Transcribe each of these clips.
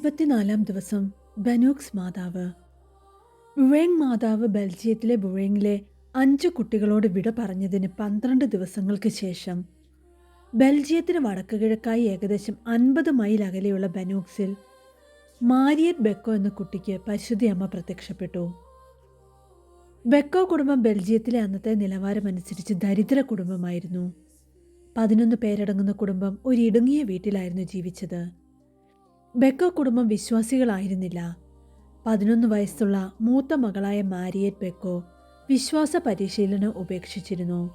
ഇരുപത്തിനാലാം ദിവസം ബനൂക്സ് മാതാവ്. ബുറേങ് മാതാവ് ബെൽജിയത്തിലെ ബുറേങ്ങിലെ അഞ്ച് കുട്ടികളോട് വിട പറഞ്ഞതിന് പന്ത്രണ്ട് ദിവസങ്ങൾക്ക് ശേഷം ബെൽജിയത്തിന് വടക്ക് കിഴക്കായി ഏകദേശം അൻപത് മൈൽ അകലെയുള്ള ബനൂക്സിൽ മാരിയറ്റ് ബെക്കോ എന്ന കുട്ടിക്ക് പരിശുദ്ധി അമ്മ പ്രത്യക്ഷപ്പെട്ടു. ബെക്കോ കുടുംബം ബെൽജിയത്തിലെ അന്നത്തെ നിലവാരമനുസരിച്ച് ദരിദ്ര കുടുംബമായിരുന്നു. പതിനൊന്ന് പേരടങ്ങുന്ന കുടുംബം ഒരു ഇടുങ്ങിയ വീട്ടിലായിരുന്നു ജീവിച്ചത്. ബെക്കോ കുടുംബം വിശ്വാസികളായിരുന്നില്ല. പതിനൊന്ന് വയസ്സുള്ള മൂത്ത മകളായ മാരിയറ്റ് ബെക്കോ വിശ്വാസ പരിശീലനം ഉപേക്ഷിച്ചിരുന്നു.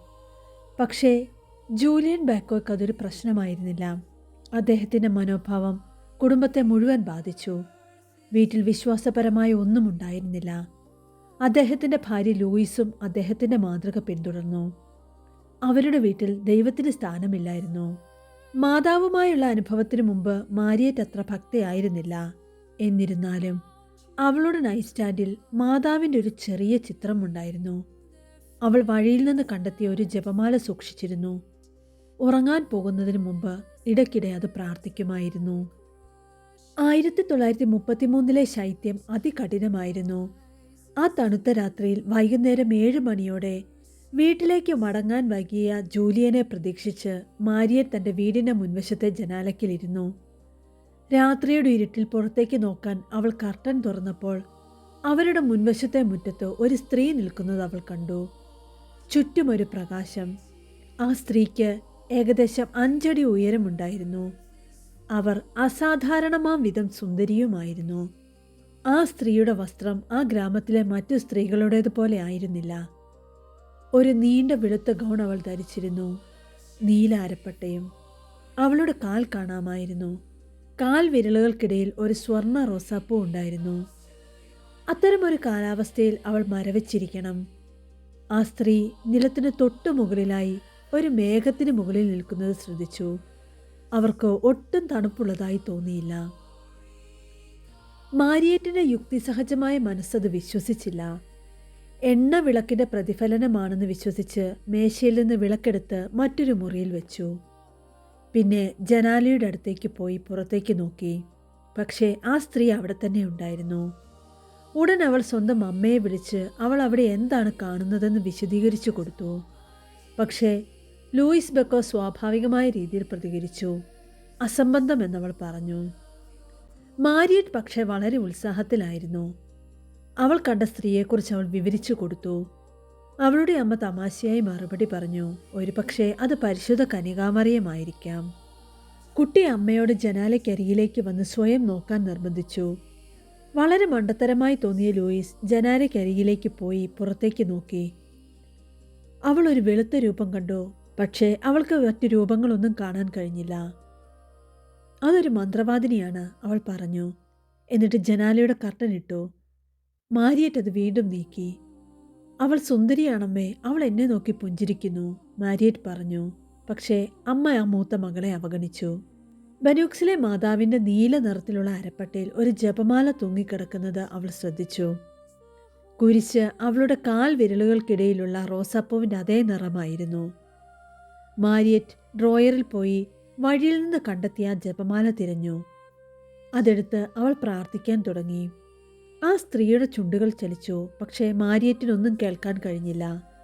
പക്ഷേ ജൂലിയൻ ബെക്കോയ്ക്ക് അതൊരു പ്രശ്നമായിരുന്നില്ല. അദ്ദേഹത്തിന്റെ മനോഭാവം കുടുംബത്തെ മുഴുവൻ ബാധിച്ചു. വീട്ടിൽ വിശ്വാസപരമായ ഒന്നും ഉണ്ടായിരുന്നില്ല. അദ്ദേഹത്തിന്റെ ഭാര്യ ലൂയിസും അദ്ദേഹത്തിന്റെ മാതൃക പിന്തുടർന്നു. അവരുടെ വീട്ടിൽ ദൈവത്തിന് സ്ഥാനമില്ലായിരുന്നു. മാതാവുമായുള്ള അനുഭവത്തിനു മുമ്പ് മാരിയറ്റ് അത്ര ഭക്തയായിരുന്നില്ല. എന്നിരുന്നാലും അവളുടെ നൈറ്റ് സ്റ്റാൻഡിൽ മാതാവിന്റെ ഒരു ചെറിയ ചിത്രമുണ്ടായിരുന്നു. അവൾ വഴിയിൽ നിന്ന് കണ്ടെത്തിയ ഒരു ജപമാല സൂക്ഷിച്ചിരുന്നു. ഉറങ്ങാൻ പോകുന്നതിന് മുമ്പ് ഇടയ്ക്കിടെ അത് പ്രാർത്ഥിക്കുമായിരുന്നു. ആയിരത്തി തൊള്ളായിരത്തി മുപ്പത്തിമൂന്നിലെ ശൈത്യം അതികഠിനമായിരുന്നു. ആ തണുത്ത രാത്രിയിൽ വൈകുന്നേരം ഏഴ് മണിയോടെ വീട്ടിലേക്ക് മടങ്ങാൻ വൈകിയ ജൂലിയനെ പ്രതീക്ഷിച്ച് മാരിയെ തന്റെ വീടിന്റെ മുൻവശത്തെ ജനാലക്കിലിരുന്നു രാത്രിയുടെ ഇരുട്ടിൽ പുറത്തേക്ക് നോക്കാൻ അവൾ കർട്ടൻ തുറന്നപ്പോൾ അവരുടെ മുൻവശത്തെ മുറ്റത്ത് ഒരു സ്ത്രീ നിൽക്കുന്നത് അവൾ കണ്ടു. ചുറ്റുമൊരു പ്രകാശം. ആ സ്ത്രീക്ക് ഏകദേശം അഞ്ചടി ഉയരമുണ്ടായിരുന്നു. അവർ അസാധാരണമാം വിധം സുന്ദരിയുമായിരുന്നു. ആ സ്ത്രീയുടെ വസ്ത്രം ആ ഗ്രാമത്തിലെ മറ്റു സ്ത്രീകളുടേതുപോലെ ആയിരുന്നില്ല. ഒരു നീണ്ട വെളുത്ത ഗൗൺ അവൾ ധരിച്ചിരുന്നു. നീല അരപ്പട്ടയും അവളുടെ കാൽ കാണാമായിരുന്നു. കാൽ വിരലുകൾക്കിടയിൽ ഒരു സ്വർണ റോസാപ്പൂ ഉണ്ടായിരുന്നു. അത്തരമൊരു കാലാവസ്ഥയിൽ അവൾ മരവിച്ചിരിക്കണം. ആ സ്ത്രീ നിലത്തിന് തൊട്ടു മുകളിലായി ഒരു മേഘത്തിന് മുകളിൽ നിൽക്കുന്നത് ശ്രദ്ധിച്ചു. അവർക്ക് ഒട്ടും തണുപ്പുള്ളതായി തോന്നിയില്ല. മാരിയേറ്റിന്റെ യുക്തിസഹജമായ മനസ്സത് വിശ്വസിച്ചില്ല. എണ്ണ വിളക്കിന്റെ പ്രതിഫലനമാണെന്ന് വിശ്വസിച്ച് മേശയിൽ നിന്ന് വിളക്കെടുത്ത് മറ്റൊരു മുറിയിൽ വെച്ചു. പിന്നെ ജനാലയുടെ അടുത്തേക്ക് പോയി പുറത്തേക്ക് നോക്കി. പക്ഷേ ആ സ്ത്രീ അവിടെ തന്നെ ഉണ്ടായിരുന്നു. ഉടൻ അവൾ സ്വന്തം അമ്മയെ വിളിച്ച് അവൾ അവിടെ എന്താണ് കാണുന്നതെന്ന് വിശദീകരിച്ചു കൊടുത്തു. പക്ഷേ ലൂയിസ് ബെക്കോ സ്വാഭാവികമായ രീതിയിൽ പ്രതികരിച്ചു. അസംബന്ധം എന്നവൾ പറഞ്ഞു. മാരിയറ്റ് പക്ഷേ വളരെ ഉത്സാഹത്തിലായിരുന്നു. അവൾ കണ്ട സ്ത്രീയെക്കുറിച്ച് അവൾ വിവരിച്ചു കൊടുത്തു. അവളുടെ അമ്മ തമാശയായി മറുപടി പറഞ്ഞു ഒരുപക്ഷെ അത് പരിശുദ്ധ കനികാമറിയമായിരിക്കാം. കുട്ടി അമ്മയോട് ജനാലയ്ക്കരികിലേക്ക് വന്ന് സ്വയം നോക്കാൻ നിർബന്ധിച്ചു. വളരെ മണ്ടത്തരമായി തോന്നിയ ലൂയിസ് ജനാലയ്ക്കരികിലേക്ക് പോയി പുറത്തേക്ക് നോക്കി. അവൾ ഒരു വെളുത്ത രൂപം കണ്ടു പക്ഷേ അവൾക്ക് മറ്റു രൂപങ്ങളൊന്നും കാണാൻ കഴിഞ്ഞില്ല. അതൊരു മന്ത്രവാദിനിയാണ് അവൾ പറഞ്ഞു. എന്നിട്ട് ജനാലയുടെ കർട്ടൻ ഇട്ടു. മാരിയറ്റ് അത് വീണ്ടും നീക്കി. അവൾ സുന്ദരിയാണമ്മേ അവൾ എന്നെ നോക്കി പുഞ്ചിരിക്കുന്നു മാരിയറ്റ് പറഞ്ഞു. പക്ഷേ അമ്മ ആ മൂത്ത മകളെ അവഗണിച്ചു. ബനൂക്സിലെ മാതാവിന്റെ നീല നിറത്തിലുള്ള അരപ്പട്ടയിൽ ഒരു ജപമാല തൂങ്ങിക്കിടക്കുന്നത് അവൾ ശ്രദ്ധിച്ചു. കുരിശ് അവളുടെ കാൽ വിരലുകൾക്കിടയിലുള്ള റോസാപ്പൂവിന്റെ അതേ നിറമായിരുന്നു. മാരിയറ്റ് ഡ്രോയറിൽ പോയി വഴിയിൽ നിന്ന് കണ്ടെത്തിയ ജപമാല തിരഞ്ഞു. അതെടുത്ത് അവൾ പ്രാർത്ഥിക്കാൻ തുടങ്ങി. ആ സ്ത്രീയുടെ ചുണ്ടുകൾ ചലിച്ചു. പക്ഷേ മാരിയറ്റിനൊന്നും കേൾക്കാൻ കഴിഞ്ഞില്ല.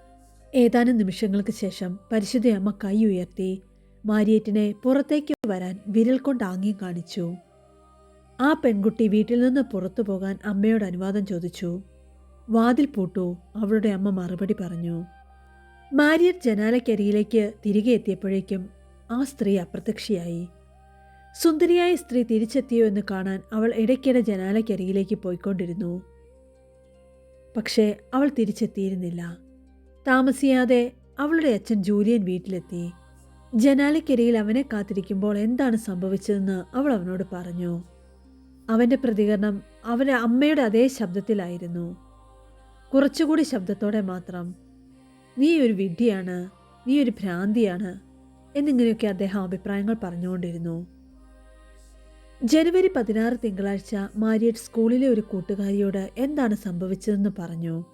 ഏതാനും നിമിഷങ്ങൾക്ക് ശേഷം പരിശുദ്ധ അമ്മ കൈ ഉയർത്തി മാരിയറ്റിനെ പുറത്തേക്ക് വരാൻ വിരൽ കൊണ്ട് ആംഗ്യം കാണിച്ചു. ആ പെൺകുട്ടി വീട്ടിൽ നിന്ന് പുറത്തു പോകാൻ അമ്മയോട് അനുവാദം ചോദിച്ചു. വാതിൽ പൂട്ടു. അവളുടെ അമ്മ മറുപടി പറഞ്ഞു. മാരിയറ്റ് ജനാലക്കരിയിലേക്ക് തിരികെ എത്തിയപ്പോഴേക്കും ആ സ്ത്രീ അപ്രത്യക്ഷയായി. സുന്ദരിയായ സ്ത്രീ തിരിച്ചെത്തിയോ എന്ന് കാണാൻ അവൾ ഇടയ്ക്കിടെ ജനാലക്കരികിലേക്ക് പോയിക്കൊണ്ടിരുന്നു. പക്ഷേ അവൾ തിരിച്ചെത്തിയിരുന്നില്ല. താമസിയാതെ അവളുടെ അച്ഛൻ ജൂലിയൻ വീട്ടിലെത്തി. ജനാലക്കരിയിൽ അവനെ കാത്തിരിക്കുമ്പോൾ എന്താണ് സംഭവിച്ചതെന്ന് അവൾ അവനോട് പറഞ്ഞു. അവന്റെ പ്രതികരണം അവന്റെ അമ്മയുടെ അതേ ശബ്ദത്തിലായിരുന്നു. കുറച്ചുകൂടി ശബ്ദത്തോടെ മാത്രം നീ ഒരു വിഡ്ഢിയാണ് നീ ഒരു ഭ്രാന്തിയാണ് എന്നിങ്ങനെയൊക്കെ അദ്ദേഹം അഭിപ്രായങ്ങൾ പറഞ്ഞുകൊണ്ടിരുന്നു. ജനുവരി പതിനാറ് തിങ്കളാഴ്ച മാരിയറ്റ് സ്കൂളിലെ ഒരു കൂട്ടുകാരിയോട് എന്താണ് സംഭവിച്ചതെന്ന് പറഞ്ഞു.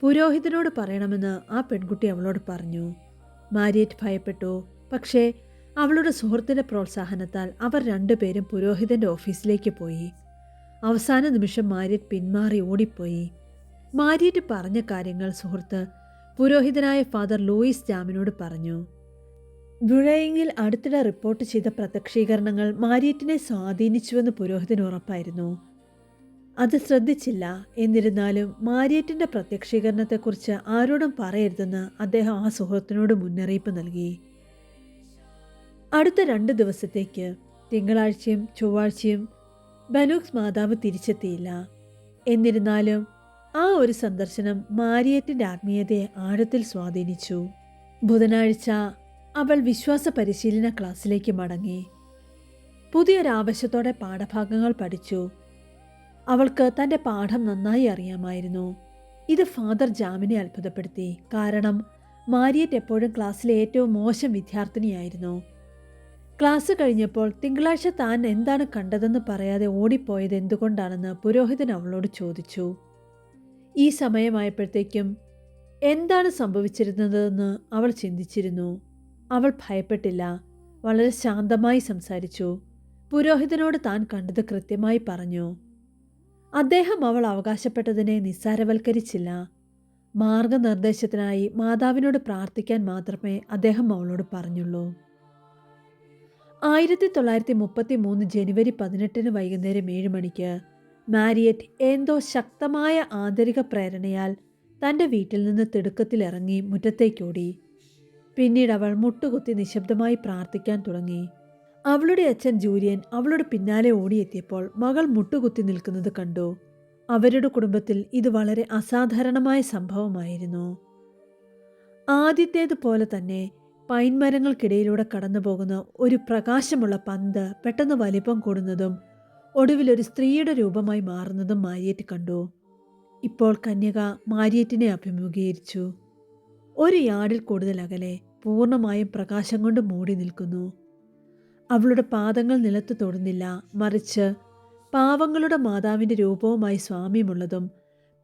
പുരോഹിതനോട് പറയണമെന്ന് ആ പെൺകുട്ടി അവളോട് പറഞ്ഞു. മാരിയറ്റ് ഭയപ്പെട്ടു. പക്ഷേ അവളുടെ സുഹൃത്തിന്റെ പ്രോത്സാഹനത്താൽ അവർ രണ്ടുപേരും പുരോഹിതന്റെ ഓഫീസിലേക്ക് പോയി. അവസാന നിമിഷം മാരിയറ്റ് പിന്മാറി ഓടിപ്പോയി. മാരിയറ്റ് പറഞ്ഞ കാര്യങ്ങൾ സുഹൃത്ത് പുരോഹിതനായ ഫാദർ ലൂയിസ് ജാമിനോട് പറഞ്ഞു. ബുഴയിങ്ങിൽ അടുത്തിടെ റിപ്പോർട്ട് ചെയ്ത പ്രത്യക്ഷീകരണങ്ങൾ മാരിയറ്റിനെ സ്വാധീനിച്ചുവെന്ന് പുരോഹിതന് ഉറപ്പായിരുന്നു. അത് ശ്രദ്ധിച്ചില്ല. എന്നിരുന്നാലും മാരിയറ്റിന്റെ പ്രത്യക്ഷീകരണത്തെക്കുറിച്ച് ആരോടും പറയരുതെന്ന് അദ്ദേഹം ആ സുഹൃത്തിനോട് മുന്നറിയിപ്പ് നൽകി. അടുത്ത രണ്ട് ദിവസത്തേക്ക് തിങ്കളാഴ്ചയും ചൊവ്വാഴ്ചയും ബനൂക്സ് മാതാവ് തിരിച്ചെത്തിയില്ല. എന്നിരുന്നാലും ആ ഒരു സന്ദർശനം മാരിയറ്റിന്റെ ആത്മീയതയെ ആഴത്തിൽ സ്വാധീനിച്ചു. ബുധനാഴ്ച അവൾ വിശ്വാസ പരിശീലന ക്ലാസ്സിലേക്ക് മടങ്ങി. പുതിയൊരാവശ്യത്തോടെ പാഠഭാഗങ്ങൾ പഠിച്ചു. അവൾക്ക് തന്റെ പാഠം നന്നായി അറിയാമായിരുന്നു. ഇത് ഫാദർ ജാമിനെ അത്ഭുതപ്പെടുത്തി. കാരണം മാരിയറ്റ് എപ്പോഴും ക്ലാസ്സിലെ ഏറ്റവും മോശം വിദ്യാർത്ഥിനിയായിരുന്നു. ക്ലാസ് കഴിഞ്ഞപ്പോൾ തിങ്കളാഴ്ച താൻ എന്താണ് കണ്ടതെന്ന് പറയാതെ ഓടിപ്പോയത് എന്തുകൊണ്ടാണെന്ന് പുരോഹിതൻ അവളോട് ചോദിച്ചു. ഈ സമയമായപ്പോഴത്തേക്കും എന്താണ് സംഭവിച്ചിരുന്നതെന്ന് അവൾ ചിന്തിച്ചിരുന്നു. അവൾ ഭയപ്പെട്ടില്ല. വളരെ ശാന്തമായി സംസാരിച്ചു. പുരോഹിതനോട് താൻ കണ്ടത് കൃത്യമായി പറഞ്ഞു. അദ്ദേഹം അവൾ അവകാശപ്പെട്ടതിനെ നിസ്സാരവൽക്കരിച്ചില്ല. മാർഗനിർദ്ദേശത്തിനായി മാതാവിനോട് പ്രാർത്ഥിക്കാൻ മാത്രമേ അദ്ദേഹം അവളോട് പറഞ്ഞുള്ളൂ. ആയിരത്തി തൊള്ളായിരത്തി മുപ്പത്തി മൂന്ന് ജനുവരി പതിനെട്ടിന് വൈകുന്നേരം ഏഴ് മണിക്ക് മാരിയറ്റ് എന്തോ ശക്തമായ ആന്തരിക പ്രേരണയാൽ തന്റെ വീട്ടിൽ നിന്ന് തിടുക്കത്തിലിറങ്ങി മുറ്റത്തേക്കോടി പിന്നീട് അവൾ മുട്ടുകുത്തി നിശബ്ദമായി പ്രാർത്ഥിക്കാൻ തുടങ്ങി. അവളുടെ അച്ഛൻ ജൂലിയൻ അവളുടെ പിന്നാലെ ഓടിയെത്തിയപ്പോൾ മകൾ മുട്ടുകുത്തി നിൽക്കുന്നത് കണ്ടു. അവരുടെ കുടുംബത്തിൽ ഇത് വളരെ അസാധാരണമായ സംഭവമായിരുന്നു. ആദ്യത്തേതുപോലെ തന്നെ പൈൻ മരങ്ങൾക്കിടയിലൂടെ കടന്നു പോകുന്ന ഒരു പ്രകാശമുള്ള പന്ത് പെട്ടെന്ന് വലിപ്പം കൂടുന്നതും ഒടുവിൽ ഒരു സ്ത്രീയുടെ രൂപമായി മാറുന്നതും മാരിയേറ്റ് കണ്ടു. ഇപ്പോൾ കന്യക മാരിയേറ്റിനെ അഭിമുഖീകരിച്ചു. ഒരു യാർഡിൽ കൂടുതൽ അകലെ പൂർണമായും പ്രകാശം കൊണ്ട് മൂടി നിൽക്കുന്നു. അവളുടെ പാദങ്ങൾ നിലത്ത് തൊടുന്നില്ല. മറിച്ച് പാവങ്ങളുടെ മാതാവിന്റെ രൂപവുമായി സ്വാമ്യമുള്ളതും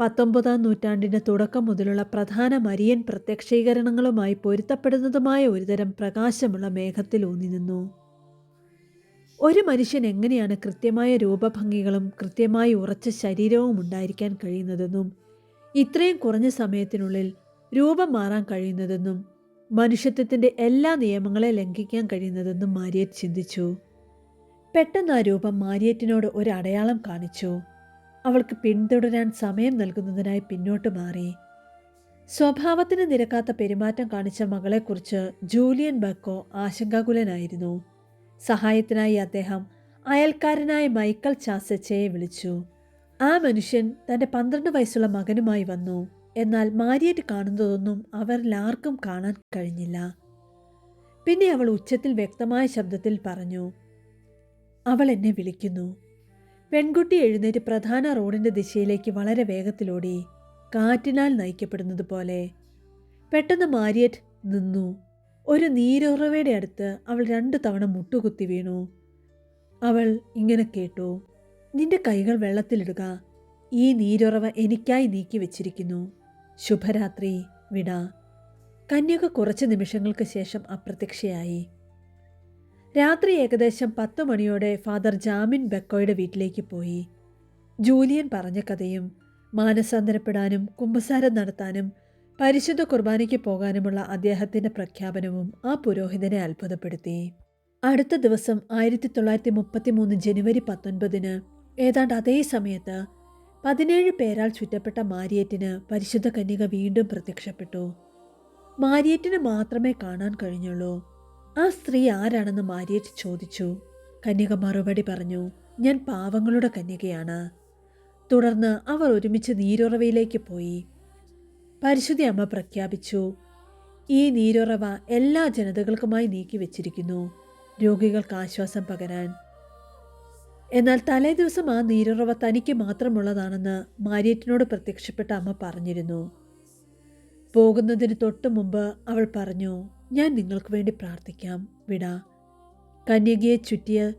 പത്തൊമ്പതാം നൂറ്റാണ്ടിന്റെ തുടക്കം മുതലുള്ള പ്രധാന മരിയൻ പ്രത്യക്ഷീകരണങ്ങളുമായി പൊരുത്തപ്പെടുന്നതുമായ ഒരുതരം പ്രകാശമുള്ള മേഘത്തിൽ ഊന്നി നിന്നു. ഒരു മനുഷ്യൻ എങ്ങനെയാണ് കൃത്യമായ രൂപഭംഗികളും കൃത്യമായി ഉറച്ച ശരീരവും ഉണ്ടായിരിക്കാൻ കഴിയുന്നതെന്നും ഇത്രയും കുറഞ്ഞ സമയത്തിനുള്ളിൽ രൂപം മാറാൻ കഴിയുന്നതെന്നും മനുഷ്യത്വത്തിന്റെ എല്ലാ നിയമങ്ങളെ ലംഘിക്കാൻ കഴിയുന്നതെന്നും മാരിയറ്റ് ചിന്തിച്ചു. പെട്ടെന്ന് ആ രൂപം മാരിയറ്റിനോട് ഒരു അടയാളം കാണിച്ചു. അവൾക്ക് പിന്തുടരാൻ സമയം നൽകുന്നതിനായി പിന്നോട്ട് മാറി. സ്വഭാവത്തിന് നിരക്കാത്ത പെരുമാറ്റം കാണിച്ച മകളെക്കുറിച്ച് ജൂലിയൻ ബക്കോ ആശങ്കാകുലനായിരുന്നു. സഹായത്തിനായി അദ്ദേഹം അയൽക്കാരനായ മൈക്കൽ ചാസച്ചയെ വിളിച്ചു. ആ മനുഷ്യൻ തന്റെ പന്ത്രണ്ട് വയസ്സുള്ള മകനുമായി വന്നു. എന്നാൽ മാരിയറ്റ് കാണുന്നതൊന്നും അവരിൽ ആർക്കും കാണാൻ കഴിഞ്ഞില്ല. പിന്നെ അവൾ ഉച്ചത്തിൽ വ്യക്തമായ ശബ്ദത്തിൽ പറഞ്ഞു അവൾ എന്നെ വിളിക്കുന്നു. പെൺകുട്ടി എഴുന്നേറ്റ് പ്രധാന റോഡിന്റെ ദിശയിലേക്ക് വളരെ വേഗത്തിലോടി കാറ്റിനാൽ നയിക്കപ്പെടുന്നത് പോലെ. പെട്ടെന്ന് മാരിയറ്റ് നിന്നു. ഒരു നീരുറവയുടെ അടുത്ത് അവൾ രണ്ടു തവണ മുട്ടുകുത്തി വീണു. അവൾ ഇങ്ങനെ കേട്ടു നിന്റെ കൈകൾ വെള്ളത്തിലിടുക. ഈ നീരുറവ എനിക്കായി നീക്കി വെച്ചിരിക്കുന്നു ശുഭരാത്രി വിട. കന്യക കുറച്ച് നിമിഷങ്ങൾക്ക് ശേഷം അപ്രത്യക്ഷയായി. രാത്രി ഏകദേശം പത്ത് മണിയോടെ ഫാദർ ജാമിൻ ബെക്കോയുടെ വീട്ടിലേക്ക് പോയി. ജൂലിയൻ പറഞ്ഞ കഥയും മാനസാന്തരപ്പെടാനും കുമ്പസാരം നടത്താനും പരിശുദ്ധ കുർബാനയ്ക്ക് പോകാനുമുള്ള അദ്ദേഹത്തിന്റെ പ്രഖ്യാപനവും ആ പുരോഹിതനെ അത്ഭുതപ്പെടുത്തി. അടുത്ത ദിവസം ആയിരത്തി തൊള്ളായിരത്തി മുപ്പത്തി മൂന്ന് ജനുവരി പത്തൊൻപതിന് ഏതാണ്ട് അതേ സമയത്ത് പതിനേഴ് പേരാൽ ചുറ്റപ്പെട്ട മാരിയറ്റിന് പരിശുദ്ധ കന്യക വീണ്ടും പ്രത്യക്ഷപ്പെട്ടു. മാരിയറ്റിന് മാത്രമേ കാണാൻ കഴിഞ്ഞുള്ളൂ. ആ സ്ത്രീ ആരാണെന്ന് മാരിയറ്റ് ചോദിച്ചു. കന്യക മറുപടി പറഞ്ഞു ഞാൻ പാവങ്ങളുടെ കന്യകയാണ്. തുടർന്ന് അവർ ഒരുമിച്ച് നീരുറവയിലേക്ക് പോയി. പരിശുദ്ധി അമ്മ പ്രഖ്യാപിച്ചു ഈ നീരുറവ എല്ലാ ജനതകൾക്കുമായി നീക്കി വച്ചിരിക്കുന്നു രോഗികൾക്ക് ആശ്വാസം പകരാൻ എന്നാൽ തലേദിവസം ആ നീരുറവ തനിക്ക് മാത്രമുള്ളതാണെന്ന് മാരിയറ്റിനോട് പ്രത്യക്ഷപ്പെട്ട അമ്മ പറഞ്ഞിരുന്നു. പോകുന്നതിന് തൊട്ട് മുമ്പ് അവൾ പറഞ്ഞു ഞാൻ നിങ്ങൾക്ക് വേണ്ടി പ്രാർത്ഥിക്കാം വിട. കന്യകയെ ചുറ്റിയ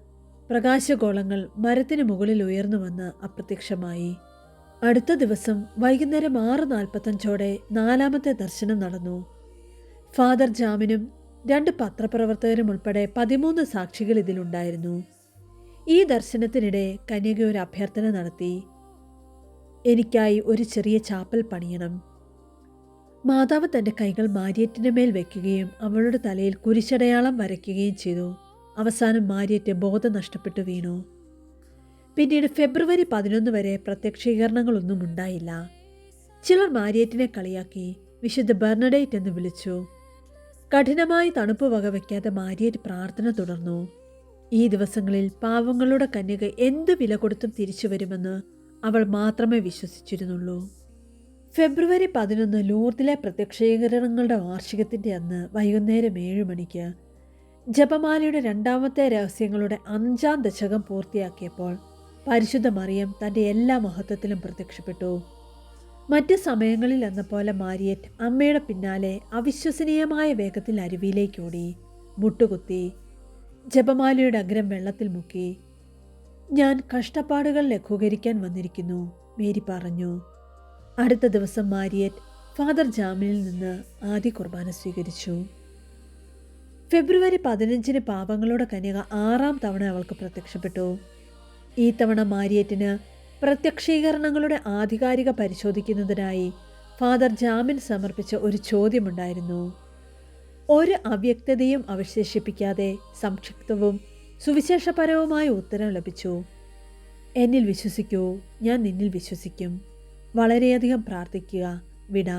പ്രകാശഗോളങ്ങൾ മരത്തിന് മുകളിൽ ഉയർന്നു വന്ന് അപ്രത്യക്ഷമായി. അടുത്ത ദിവസം വൈകുന്നേരം ആറ് നാൽപ്പത്തഞ്ചോടെ നാലാമത്തെ ദർശനം നടന്നു. ഫാദർ ജാമിനും രണ്ട് പത്രപ്രവർത്തകരും ഉൾപ്പെടെ പതിമൂന്ന് സാക്ഷികൾ ഇതിലുണ്ടായിരുന്നു. ഈ ദർശനത്തിനിടെ കന്യക ഒരു അഭ്യർത്ഥന നടത്തി. എനിക്കായി ഒരു ചെറിയ ചാപ്പൽ പണിയണം. മാതാവ് തന്റെ കൈകൾ മാരിയറ്റിന്റെ മേൽ വയ്ക്കുകയും അവളുടെ തലയിൽ കുരിശടയാളം വരയ്ക്കുകയും ചെയ്തു. അവസാനം മാരിയറ്റ് ബോധം നഷ്ടപ്പെട്ടു വീണു. പിന്നീട് ഫെബ്രുവരി പതിനൊന്ന് വരെ പ്രത്യക്ഷീകരണങ്ങളൊന്നും ഉണ്ടായില്ല. ചിലർ മാരിയറ്റിനെ കളിയാക്കി വിശുദ്ധ ബെർണഡേറ്റ് എന്ന് വിളിച്ചു. കഠിനമായി തണുപ്പ് വകവയ്ക്കാതെ മാരിയറ്റ് പ്രാർത്ഥന തുടർന്നു. ഈ ദിവസങ്ങളിൽ പാവങ്ങളുടെ കന്യക എന്തു വില കൊടുത്തും തിരിച്ചു വരുമെന്ന് അവൾ മാത്രമേ വിശ്വസിച്ചിരുന്നുള്ളൂ. ഫെബ്രുവരി പതിനൊന്ന് ലൂർദിലെ പ്രത്യക്ഷീകരണങ്ങളുടെ വാർഷികത്തിന്റെ അന്ന് വൈകുന്നേരം ഏഴ് മണിക്ക് ജപമാലയുടെ രണ്ടാമത്തെ രഹസ്യങ്ങളുടെ അഞ്ചാം ദശകം പൂർത്തിയാക്കിയപ്പോൾ പരിശുദ്ധ മറിയം തന്റെ എല്ലാ മഹത്വത്തിലും പ്രത്യക്ഷപ്പെട്ടു. മറ്റ് സമയങ്ങളിൽ എന്ന പോലെ മാരിയറ്റ് അമ്മയുടെ പിന്നാലെ അവിശ്വസനീയമായ വേഗത്തിൽ അരുവിയിലേക്കോടി മുട്ടുകുത്തി ജപമാലയുടെ അഗ്രം വെള്ളത്തിൽ മുക്കി. ഞാൻ കഷ്ടപ്പാടുകൾ ലഘൂകരിക്കാൻ വന്നിരിക്കുന്നു മേരി പറഞ്ഞു. അടുത്ത ദിവസം മാരിയറ്റ് ഫാദർ ജാമിനിൽ നിന്ന് ആദ്യ കുർബാന സ്വീകരിച്ചു. ഫെബ്രുവരി പതിനഞ്ചിന് പാപങ്ങളുടെ കന്യക ആറാം തവണ അവൾക്ക് പ്രത്യക്ഷപ്പെട്ടു. ഈ തവണ മാരിയറ്റിന് പ്രത്യക്ഷീകരണങ്ങളുടെ ആധികാരിക പരിശോധിക്കുന്നതിനായി ഫാദർ ജാമിൻ സമർപ്പിച്ച ഒരു ചോദ്യമുണ്ടായിരുന്നു. ഒരു അവ്യക്തതയും അവശേഷിപ്പിക്കാതെ സംക്ഷിപ്തവും സുവിശേഷപരവുമായ ഉത്തരം ലഭിച്ചു. എന്നിൽ വിശ്വസിക്കൂ ഞാൻ നിന്നിൽ വിശ്വസിക്കും. വളരെയധികം പ്രാർത്ഥിക്കുക വിട.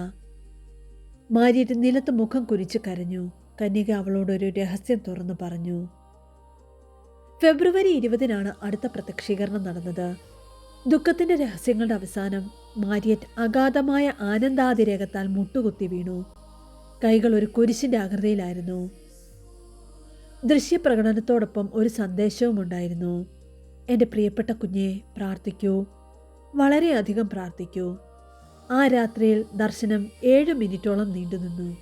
മാര്യറ്റ് നിലത്ത് മുഖം കുരിച്ച് കരഞ്ഞു. കന്യക അവളോടൊരു രഹസ്യം തുറന്നു പറഞ്ഞു. ഫെബ്രുവരി ഇരുപതിനാണ് അടുത്ത പ്രത്യക്ഷീകരണം നടന്നത്. ദുഃഖത്തിന്റെ രഹസ്യങ്ങളുടെ അവസാനം മാരിയറ്റ് അഗാധമായ ആനന്ദാതിരേകത്താൽ മുട്ടുകുത്തി വീണു. കൈകൾ ഒരു കുരിശിന്റെ ആകൃതിയിലായിരുന്നു. ദൃശ്യപ്രകടനത്തോടൊപ്പം ഒരു സന്ദേശവും ഉണ്ടായിരുന്നു. എന്റെ പ്രിയപ്പെട്ട കുഞ്ഞെ പ്രാർത്ഥിക്കൂ. വളരെയധികം പ്രാർത്ഥിക്കൂ. ആ രാത്രിയിൽ ദർശനം ഏഴ് മിനിറ്റോളം നീണ്ടുനിന്നു.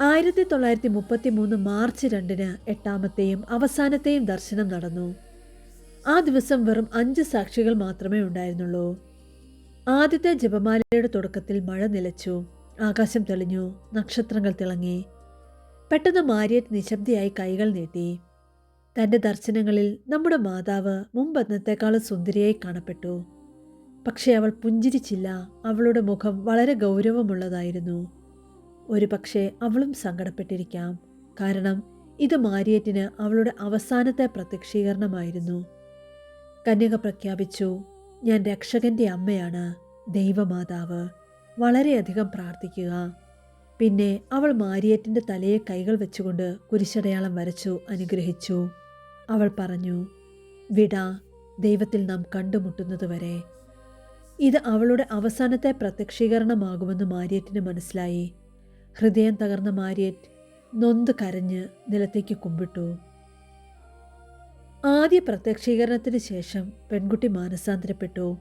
ആയിരത്തി തൊള്ളായിരത്തി മുപ്പത്തി മൂന്ന് മാർച്ച് രണ്ടിന് എട്ടാമത്തെയും അവസാനത്തെയും ദർശനം നടന്നു. ആ ദിവസം വെറും അഞ്ച് സാക്ഷികൾ മാത്രമേ ഉണ്ടായിരുന്നുള്ളൂ. ആദ്യത്തെ ജപമാലയുടെ തുടക്കത്തിൽ മഴ നിലച്ചു. ആകാശം തെളിഞ്ഞു നക്ഷത്രങ്ങൾ തിളങ്ങി. പെട്ടെന്ന് മാരിയറ്റ് നിശബ്ദയായി കൈകൾ നീട്ടി. തന്റെ ദർശനങ്ങളിൽ നമ്മുടെ മാതാവ് മുമ്പന്നത്തെക്കാളും സുന്ദരിയായി കാണപ്പെട്ടു. പക്ഷേ അവൾ പുഞ്ചിരിച്ചില്ല അവളുടെ മുഖം വളരെ ഗൗരവമുള്ളതായിരുന്നു. ഒരു പക്ഷേ അവളും സങ്കടപ്പെട്ടിരിക്കാം കാരണം ഇത് മാരിയറ്റിന് അവളുടെ അവസാനത്തെ പ്രത്യക്ഷീകരണമായിരുന്നു. കന്യക പ്രഖ്യാപിച്ചു ഞാൻ രക്ഷകന്റെ അമ്മയാണ് ദൈവമാതാവ്. വളരെയധികം പ്രാർത്ഥിക്കുക. പിന്നെ അവൾ മാരിയറ്റിന്റെ തലയെ കൈകൾ വെച്ചുകൊണ്ട് കുരിശടയാളം വരച്ചു അനുഗ്രഹിച്ചു. അവൾ പറഞ്ഞു വിട ദൈവത്തിൽ നാം കണ്ടുമുട്ടുന്നത് വരെ. ഇത് അവളുടെ അവസാനത്തെ പ്രത്യക്ഷീകരണമാകുമെന്ന് മാരിയറ്റിന് മനസ്സിലായി. ഹൃദയം തകർന്ന മാരിയറ്റ് നൊന്ത് കരഞ്ഞ് നിലത്തേക്ക് കുമ്പിട്ടു. ആദ്യ പ്രത്യക്ഷീകരണത്തിന് ശേഷം പെൺകുട്ടി മാനസാന്തരപ്പെട്ടു.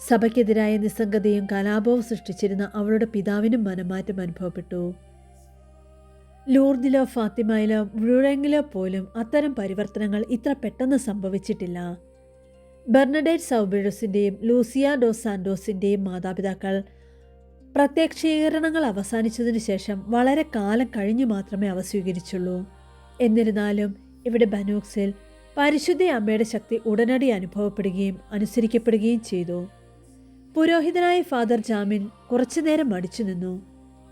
സഭയ്ക്കെതിരായ നിസ്സംഗതയും കലാപവും സൃഷ്ടിച്ചിരുന്ന അവളുടെ പിതാവിനും മനമാറ്റം അനുഭവപ്പെട്ടു. ലൂർദിലോ ഫാത്തിമയിലോ മുഴുവെങ്കിലോ പോലും അത്തരം പരിവർത്തനങ്ങൾ ഇത്ര പെട്ടെന്ന് സംഭവിച്ചിട്ടില്ല. ബെർണഡേറ്റ് സൗബിഡോസിന്റെയും ലൂസിയ ഡോസ് സാൻഡോസിന്റെയും മാതാപിതാക്കൾ പ്രത്യക്ഷീകരണങ്ങൾ അവസാനിച്ചതിനു ശേഷം വളരെ കാലം കഴിഞ്ഞു മാത്രമേ അവ സ്വീകരിച്ചുള്ളൂ. എന്നിരുന്നാലും ഇവിടെ ബനൂക്സിൽ പരിശുദ്ധ അമ്മയുടെ ശക്തി ഉടനടി അനുഭവപ്പെടുകയും അനുസരിക്കപ്പെടുകയും ചെയ്തു. പുരോഹിതനായ ഫാദർ ജാമിൻ കുറച്ചുനേരം മടിച്ചു നിന്നു.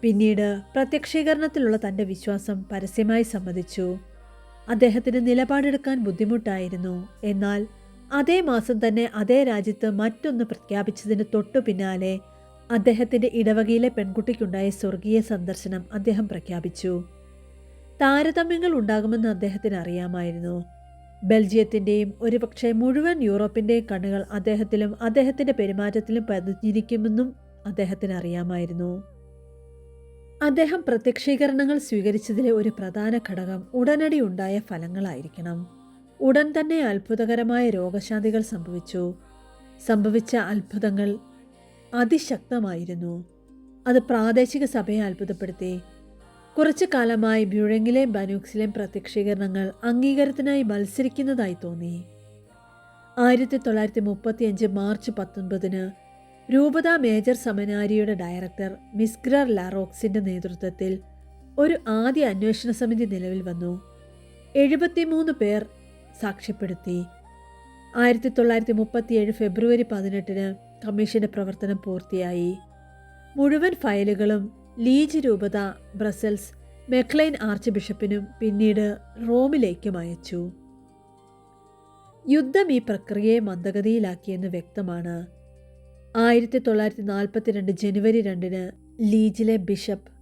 പിന്നീട് പ്രത്യക്ഷീകരണത്തിലുള്ള തന്റെ വിശ്വാസം പരസ്യമായി സമ്മതിച്ചു. അദ്ദേഹത്തിന് നിലപാടെടുക്കാൻ ബുദ്ധിമുട്ടായിരുന്നു. എന്നാൽ അതേ മാസം തന്നെ അതേ രാജ്യത്ത് മറ്റൊന്ന് പ്രഖ്യാപിച്ചതിന് തൊട്ടു പിന്നാലെ അദ്ദേഹത്തിന്റെ ഇടവകയിലെ പെൺകുട്ടിക്കുണ്ടായ സ്വർഗീയ സന്ദർശനം അദ്ദേഹം പ്രഖ്യാപിച്ചു. താരതമ്യങ്ങൾ ഉണ്ടാകുമെന്ന് അദ്ദേഹത്തിന് അറിയാമായിരുന്നു. ബെൽജിയത്തിന്റെയും ഒരുപക്ഷെ മുഴുവൻ യൂറോപ്പിന്റെയും കണ്ണുകൾ അദ്ദേഹത്തിലും അദ്ദേഹത്തിന്റെ പെരുമാറ്റത്തിലും പതിഞ്ഞിരിക്കുമെന്നും അദ്ദേഹത്തിന് അറിയാമായിരുന്നു അദ്ദേഹം പ്രത്യക്ഷീകരണങ്ങൾ സ്വീകരിച്ചതിലെ ഒരു പ്രധാന ഘടകം ഉടനടി ഉണ്ടായ ഫലങ്ങളായിരിക്കണം. ഉടൻ തന്നെ അത്ഭുതകരമായ രോഗശാന്തികൾ സംഭവിച്ചു. സംഭവിച്ച അത്ഭുതങ്ങൾ അതിശക്തമായിരുന്നു. അത് പ്രാദേശിക സഭയെ അത്ഭുതപ്പെടുത്തി. കുറച്ചു കാലമായി ബ്യൂഴങ്ങിലെയും ബനൂക്സിലെയും പ്രത്യക്ഷീകരണങ്ങൾ അംഗീകാരത്തിനായി മത്സരിക്കുന്നതായി തോന്നി. ആയിരത്തി തൊള്ളായിരത്തി മുപ്പത്തിയഞ്ച് മാർച്ച് പത്തൊൻപതിന് രൂപത മേജർ സമനാരിയുടെ ഡയറക്ടർ മിസ്ഗ്രർ ലാറോക്സിന്റെ നേതൃത്വത്തിൽ ഒരു ആദ്യ അന്വേഷണ സമിതി നിലവിൽ വന്നു. എഴുപത്തിമൂന്ന് പേർ സാക്ഷ്യപ്പെടുത്തി. ആയിരത്തി തൊള്ളായിരത്തി മുപ്പത്തിയേഴ് ഫെബ്രുവരി പതിനെട്ടിന് കമ്മീഷന്റെ പ്രവർത്തനം പൂർത്തിയായി. മുഴുവൻ ഫയലുകളും ലീജ് രൂപത ബ്രസൽസ് മെക്ലൈൻ ആർച്ച് ബിഷപ്പിനും പിന്നീട് റോമിലേക്കും അയച്ചു. യുദ്ധം ഈ പ്രക്രിയയെ മന്ദഗതിയിലാക്കിയെന്ന് വ്യക്തമാണ്. ആയിരത്തി തൊള്ളായിരത്തി നാൽപ്പത്തിരണ്ട് ജനുവരി രണ്ടിന് ലീജിലെ ബിഷപ്പ്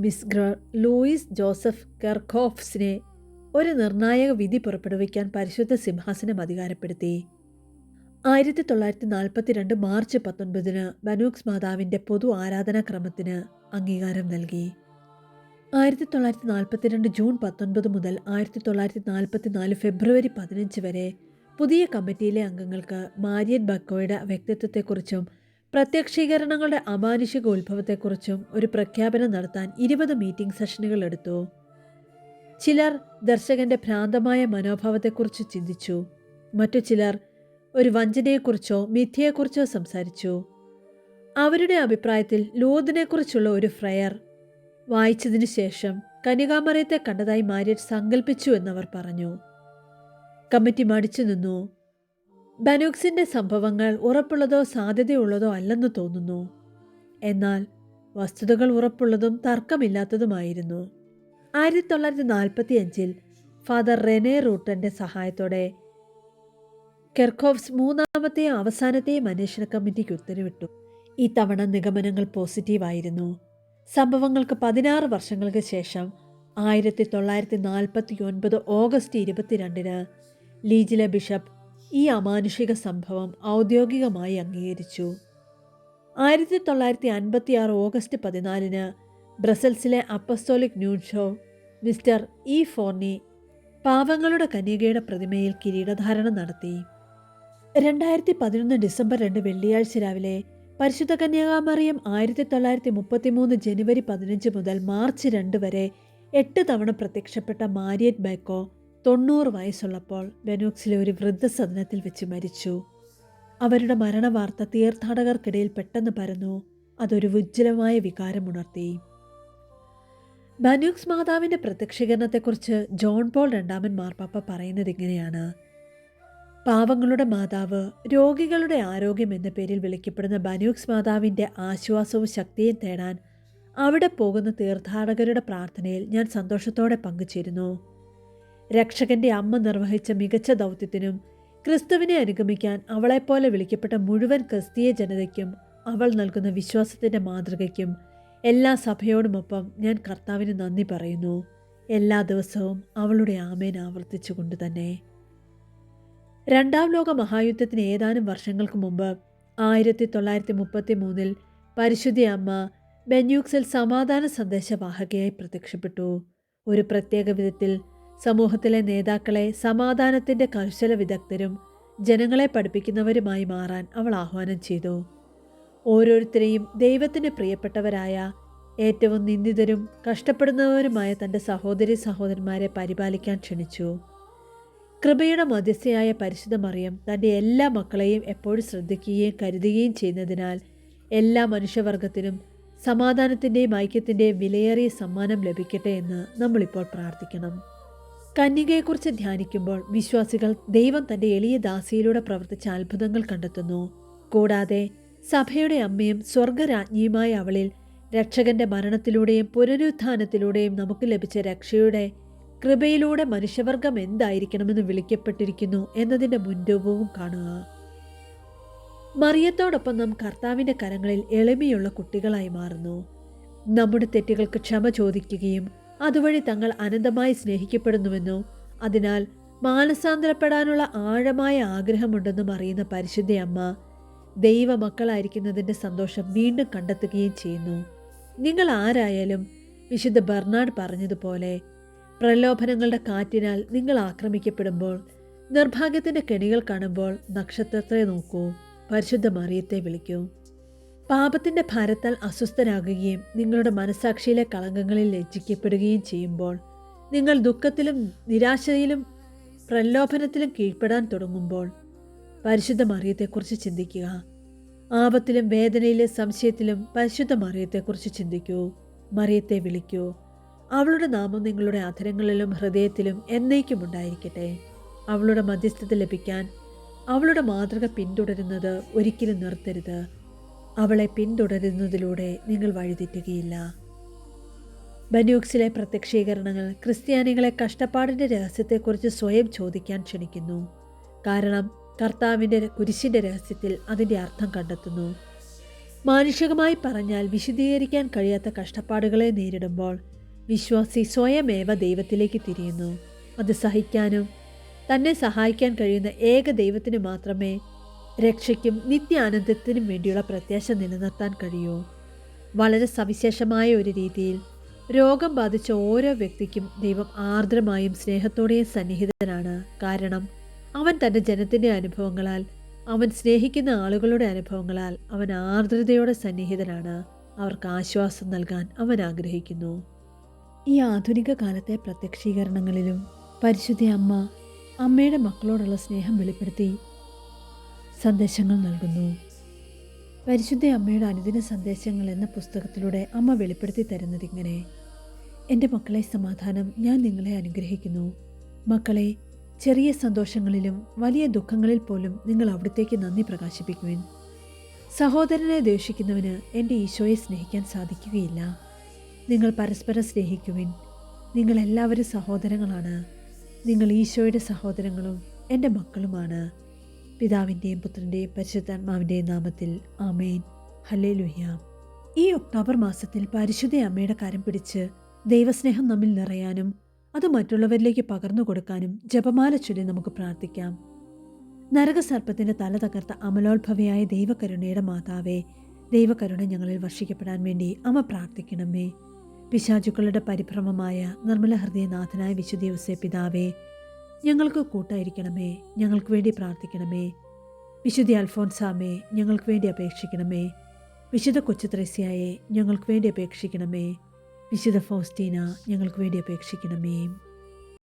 മിസ്ഗ്ര ലൂയിസ് ജോസഫ് കെർഖോഫ്സിനെ ഒരു നിർണായക വിധി പുറപ്പെടുവിക്കാൻ പരിശുദ്ധ സിംഹാസനം അധികാരപ്പെടുത്തി. ആയിരത്തി തൊള്ളായിരത്തി നാൽപ്പത്തിരണ്ട് മാർച്ച് പത്തൊൻപതിന് ബനൂക്സ് മാതാവിന്റെ പൊതു ആരാധനാക്രമത്തിന് അംഗീകാരം നൽകി. ആയിരത്തി തൊള്ളായിരത്തി നാൽപ്പത്തിരണ്ട് ജൂൺ പത്തൊൻപത് മുതൽ ആയിരത്തി തൊള്ളായിരത്തി നാൽപ്പത്തി നാല് ഫെബ്രുവരി പതിനഞ്ച് വരെ പുതിയ കമ്മിറ്റിയിലെ അംഗങ്ങൾക്ക് മാരിയൻ ബക്കോയുടെ വ്യക്തിത്വത്തെക്കുറിച്ചും പ്രത്യക്ഷീകരണങ്ങളുടെ അമാനുഷിക ഉത്ഭവത്തെക്കുറിച്ചും ഒരു പ്രഖ്യാപനം നടത്താൻ ഇരുപത് മീറ്റിംഗ് സെഷനുകൾ എടുത്തു. ചിലർ ദർശകന്റെ ഭ്രാന്തമായ മനോഭാവത്തെക്കുറിച്ച് ചിന്തിച്ചു. മറ്റു ചിലർ ഒരു വഞ്ചനയെക്കുറിച്ചോ മിഥ്യയെക്കുറിച്ചോ സംസാരിച്ചു. അവരുടെ അഭിപ്രായത്തിൽ ലൂതിനെക്കുറിച്ചുള്ള ഒരു ഫ്രയർ വായിച്ചതിനു ശേഷം കനികാമറയത്തെ കണ്ടതായി മാര്യറ്റ് സങ്കല്പിച്ചു എന്നവർ പറഞ്ഞു. കമ്മിറ്റി മടിച്ചു നിന്നു. ബനൂക്സിന്റെ സംഭവങ്ങൾ ഉറപ്പുള്ളതോ സാധ്യതയുള്ളതോ അല്ലെന്ന് തോന്നുന്നു. എന്നാൽ വസ്തുതകൾ ഉറപ്പുള്ളതും തർക്കമില്ലാത്തതുമായിരുന്നു. ആയിരത്തി തൊള്ളായിരത്തി നാൽപ്പത്തി അഞ്ചിൽ ഫാദർ റെനെ റൂട്ടന്റെ സഹായത്തോടെ കെർക്കോവ്സ് മൂന്നാമത്തെയും അവസാനത്തെയും അന്വേഷണ കമ്മിറ്റിക്ക് ഉത്തരവിട്ടു. ഈ തവണ നിഗമനങ്ങൾ പോസിറ്റീവായിരുന്നു. സംഭവങ്ങൾക്ക് പതിനാറ് വർഷങ്ങൾക്ക് ശേഷം ആയിരത്തി തൊള്ളായിരത്തി നാൽപ്പത്തി ഒൻപത് ഓഗസ്റ്റ് ഇരുപത്തിരണ്ടിന് ലീജിലെ ബിഷപ്പ് ഈ അമാനുഷിക സംഭവം ഔദ്യോഗികമായി അംഗീകരിച്ചു. ആയിരത്തി തൊള്ളായിരത്തി അൻപത്തി ആറ് ഓഗസ്റ്റ് പതിനാലിന് ബ്രസൽസിലെ അപ്പസ്തോലിക് ന്യൂഷോ മിസ്റ്റർ ഇ ഫോർണി പാവങ്ങളുടെ കന്യകയുടെ പ്രതിമയിൽ കിരീടധാരണം നടത്തി. രണ്ടായിരത്തി പതിനൊന്ന് ഡിസംബർ രണ്ട് വെള്ളിയാഴ്ച രാവിലെ പരിശുദ്ധ കന്യാകാമറിയം ആയിരത്തി തൊള്ളായിരത്തി മുപ്പത്തി മൂന്ന് ജനുവരി പതിനഞ്ച് മുതൽ മാർച്ച് രണ്ട് വരെ എട്ട് തവണ പ്രത്യക്ഷപ്പെട്ട മാരിയറ്റ് ബൈക്കോ തൊണ്ണൂറ് വയസ്സുള്ളപ്പോൾ ബെനൂക്സിലെ ഒരു വൃദ്ധസദനത്തിൽ വെച്ച് മരിച്ചു. അവരുടെ മരണവാർത്ത തീർത്ഥാടകർക്കിടയിൽ പെട്ടെന്ന് പരന്നു. അതൊരു ഉജ്ജ്വലമായ വികാരമുണർത്തി ബനൂക്സ് മാതാവിന്റെ പ്രത്യക്ഷീകരണത്തെക്കുറിച്ച് ജോൺ പോൾ രണ്ടാമൻ മാർപ്പാപ്പ പറയുന്നത് ഇങ്ങനെയാണ്. പാവങ്ങളുടെ മാതാവ് രോഗികളുടെ ആരോഗ്യം എന്ന പേരിൽ വിളിക്കപ്പെടുന്ന ബനൂക്സ് മാതാവിന്റെ ആശ്വാസവും ശക്തിയും തേടാൻ അവിടെ പോകുന്ന തീർത്ഥാടകരുടെ പ്രാർത്ഥനയിൽ ഞാൻ സന്തോഷത്തോടെ പങ്കുചേരുന്നു. രക്ഷകന്റെ അമ്മ നിർവഹിച്ച മികച്ച ദൗത്യത്തിനും ക്രിസ്തുവിനെ അനുഗമിക്കാൻ അവളെപ്പോലെ വിളിക്കപ്പെട്ട മുഴുവൻ ക്രിസ്തീയ ജനതയ്ക്കും അവൾ നൽകുന്ന വിശ്വാസത്തിന്റെ മാതൃകയ്ക്കും എല്ലാ സഭയോടുമൊപ്പം ഞാൻ കർത്താവിന് നന്ദി പറയുന്നു. എല്ലാ ദിവസവും അവളുടെ ആമേൻ ആവർത്തിച്ചുകൊണ്ട് തന്നെ. രണ്ടാം ലോക മഹായുദ്ധത്തിന് ഏതാനും വർഷങ്ങൾക്ക് മുമ്പ് ആയിരത്തി തൊള്ളായിരത്തി മുപ്പത്തി മൂന്നിൽ പരിശുദ്ധി അമ്മ ബെന്യൂക്സിൽ സമാധാന സന്ദേശവാഹകയായി പ്രത്യക്ഷപ്പെട്ടു. ഒരു പ്രത്യേക വിധത്തിൽ സമൂഹത്തിലെ നേതാക്കളെ സമാധാനത്തിന്റെ കൗശല വിദഗ്ധരും ജനങ്ങളെ പഠിപ്പിക്കുന്നവരുമായി മാറാൻ അവൾ ആഹ്വാനം ചെയ്തു. ഓരോരുത്തരെയും ദൈവത്തിന് പ്രിയപ്പെട്ടവരായ ഏറ്റവും നിന്ദിതരും കഷ്ടപ്പെടുന്നവരുമായ തന്റെ സഹോദരി സഹോദരന്മാരെ പരിപാലിക്കാൻ ക്ഷണിച്ചു. കൃപയുടെ മധ്യസ്ഥയായ പരിശുദ്ധ മറിയം തന്റെ എല്ലാ മക്കളെയും എപ്പോഴും ശ്രദ്ധിക്കുകയും കരുതുകയും ചെയ്യുന്നതിനാൽ എല്ലാ മനുഷ്യവർഗത്തിനും സമാധാനത്തിന്റെയും ഐക്യത്തിന്റെയും വിലയേറിയ സമ്മാനം ലഭിക്കട്ടെ എന്ന് നമ്മളിപ്പോൾ പ്രാർത്ഥിക്കണം. കന്യകയെക്കുറിച്ച് ധ്യാനിക്കുമ്പോൾ വിശ്വാസികൾ ദൈവം തന്റെ എളിയ ദാസിയിലൂടെ പ്രവർത്തിച്ച അത്ഭുതങ്ങൾ കണ്ടെത്തുന്നു. കൂടാതെ സഭയുടെ അമ്മയും സ്വർഗരാജ്ഞിയുമായ അവളിൽ രക്ഷകന്റെ മരണത്തിലൂടെയും പുനരുത്ഥാനത്തിലൂടെയും നമുക്ക് ലഭിച്ച രക്ഷയുടെ കൃപയിലൂടെ മനുഷ്യവർഗം എന്തായിരിക്കണമെന്ന് വിളിക്കപ്പെട്ടിരിക്കുന്നു എന്നതിന്റെ മുൻരൂപവും കാണുക. മറിയത്തോടൊപ്പം നാം കർത്താവിന്റെ കരങ്ങളിൽ എളിമയുള്ള കുട്ടികളായി മാറുന്നു. നമ്മുടെ തെറ്റുകൾക്ക് ക്ഷമ ചോദിക്കുകയും അതുവഴി തങ്ങൾ അനന്തമായി സ്നേഹിക്കപ്പെടുന്നുവെന്നോ അതിനാൽ മാനസാന്തരപ്പെടാനുള്ള ആഴമായ ആഗ്രഹമുണ്ടെന്നും അറിയുന്ന പരിശുദ്ധ അമ്മ ദൈവമക്കളായിരിക്കുന്നതിന്റെ സന്തോഷം വീണ്ടും കണ്ടെത്തുകയും ചെയ്യുന്നു. നിങ്ങൾ ആരായാലും വിശുദ്ധ ബർണാഡ് പറഞ്ഞതുപോലെ പ്രലോഭനങ്ങളുടെ കാറ്റിനാൽ നിങ്ങൾ ആക്രമിക്കപ്പെടുമ്പോൾ നിർഭാഗ്യത്തിന്റെ കെണികൾ കാണുമ്പോൾ നക്ഷത്രത്തെ നോക്കൂ പരിശുദ്ധ മറിയത്തെ വിളിക്കൂ. പാപത്തിന്റെ ഭാരത്താൽ അസ്വസ്ഥരാകുകയും നിങ്ങളുടെ മനസാക്ഷിയിലെ കളങ്കങ്ങളിൽ ലജ്ജിക്കപ്പെടുകയും ചെയ്യുമ്പോൾ നിങ്ങൾ ദുഃഖത്തിലും നിരാശയിലും പ്രലോഭനത്തിലും കീഴ്പ്പെടാൻ തുടങ്ങുമ്പോൾ പരിശുദ്ധ മറിയത്തെക്കുറിച്ച് ചിന്തിക്കുക. ആപത്തിലും വേദനയിലും സംശയത്തിലും പരിശുദ്ധ മറിയത്തെക്കുറിച്ച് ചിന്തിക്കൂ. മറിയത്തെ വിളിക്കൂ. അവളുടെ നാമം നിങ്ങളുടെ അധരങ്ങളിലും ഹൃദയത്തിലും എന്നേക്കും ഉണ്ടായിരിക്കട്ടെ. അവളുടെ മധ്യസ്ഥത ലഭിക്കാൻ അവളുടെ മാതൃക പിന്തുടരുന്നത് ഒരിക്കലും നിർത്തരുത്. അവളെ പിന്തുടരുന്നതിലൂടെ നിങ്ങൾ വഴിതെറ്റുകയില്ല. ബനൂക്സിലെ പ്രത്യക്ഷീകരണങ്ങൾ ക്രിസ്ത്യാനികളെ കഷ്ടപ്പാടിന്റെ രഹസ്യത്തെക്കുറിച്ച് സ്വയം ചോദിക്കാൻ ക്ഷണിക്കുന്നു. കാരണം കർത്താവിന്റെ കുരിശിന്റെ രഹസ്യത്തിൽ അതിന്റെ അർത്ഥം കണ്ടെത്തുന്നു. മാനുഷികമായി പറഞ്ഞാൽ വിശദീകരിക്കാൻ കഴിയാത്ത കഷ്ടപ്പാടുകളെ നേരിടുമ്പോൾ വിശ്വാസി സ്വയമേവ ദൈവത്തിലേക്ക് തിരിയുന്നു. അത് സഹിക്കാനും തന്നെ സഹായിക്കാൻ കഴിയുന്ന ഏക ദൈവത്തിന് മാത്രമേ രക്ഷയ്ക്കും നിത്യാനന്ദത്തിനും വേണ്ടിയുള്ള പ്രത്യാശ നിലനിർത്താൻ കഴിയൂ. വളരെ സവിശേഷമായ ഒരു രീതിയിൽ രോഗം ബാധിച്ച ഓരോ വ്യക്തിക്കും ദൈവം ആർദ്രമായും സ്നേഹത്തോടെയും സന്നിഹിതനാണ്. കാരണം അവൻ തന്റെ ജനത്തിന്റെ അനുഭവങ്ങളാൽ അവൻ സ്നേഹിക്കുന്ന ആളുകളുടെ അനുഭവങ്ങളാൽ അവൻ ആർദ്രതയോടെ സന്നിഹിതനാണ്. അവർക്ക് ആശ്വാസം നൽകാൻ അവൻ ആഗ്രഹിക്കുന്നു. ഈ ആധുനിക കാലത്തെ പ്രത്യക്ഷീകരണങ്ങളിലും പരിശുദ്ധി അമ്മ അമ്മയുടെ മക്കളോടുള്ള സ്നേഹം വെളിപ്പെടുത്തി സന്ദേശങ്ങൾ നൽകുന്നു. പരിശുദ്ധ അമ്മയുടെ അനുദിന സന്ദേശങ്ങൾ എന്ന പുസ്തകത്തിലൂടെ അമ്മ വെളിപ്പെടുത്തി തരുന്നത് ഇങ്ങനെ. എന്റെ മക്കളെ സമാധാനം ഞാൻ നിങ്ങളെ അനുഗ്രഹിക്കുന്നു. മക്കളെ ചെറിയ സന്തോഷങ്ങളിലും വലിയ ദുഃഖങ്ങളിൽ പോലും നിങ്ങൾ അവിടത്തേക്ക് നന്ദി പ്രകാശിപ്പിക്കുവിൻ. സഹോദരനെ ദേഷിക്കുന്നവന് എന്റെ ഈശോയെ സ്നേഹിക്കാൻ സാധിക്കുകയില്ല. നിങ്ങൾ പരസ്പരം സ്നേഹിക്കുവിൻ. നിങ്ങൾ എല്ലാവരും സഹോദരങ്ങളാണ്. നിങ്ങൾ ഈശോയുടെ സഹോദരങ്ങളും എന്റെ മക്കളുമാണ്. പിതാവിന്റെയും പുത്രന്റെയും പരിശുദ്ധാത്മാവിന്റെയും നാമത്തിൽ ആമേൻ. ഹല്ലേ ഈ ഒക്ടോബർ മാസത്തിൽ പരിശുദ്ധ അമ്മയുടെ കരം പിടിച്ച് ദൈവസ്നേഹം നമ്മിൽ നിറയാനും അത് മറ്റുള്ളവരിലേക്ക് പകർന്നു കൊടുക്കാനും ജപമാല ചൊല്ലി നമുക്ക് പ്രാർത്ഥിക്കാം. നരകസർപ്പത്തിന്റെ തല തകർത്ത അമലോത്ഭവയായ ദൈവകരുണയുടെ മാതാവേ ദൈവകരുണ ഞങ്ങളിൽ വർഷിക്കപ്പെടാൻ വേണ്ടി അമ്മ പ്രാർത്ഥിക്കണമേ. പിശാചുക്കളുടെ പരിഭ്രമമായ നിർമ്മല ഹൃദയനാഥനായ വിശുദ്ധ യോസേ പിതാവേ ഞങ്ങൾക്ക് കൂട്ടായിരിക്കണമേ ഞങ്ങൾക്ക് വേണ്ടി പ്രാർത്ഥിക്കണമേ. വിശുദ്ധ അൽഫോൻസാമേ ഞങ്ങൾക്ക് വേണ്ടി അപേക്ഷിക്കണമേ. വിശുദ്ധ കൊച്ചു ത്രേസ്യായെ ഞങ്ങൾക്ക് വേണ്ടി അപേക്ഷിക്കണമേ. വിശുദ്ധ ഫൗസ്റ്റീന ഞങ്ങൾക്ക് വേണ്ടി അപേക്ഷിക്കണമേ.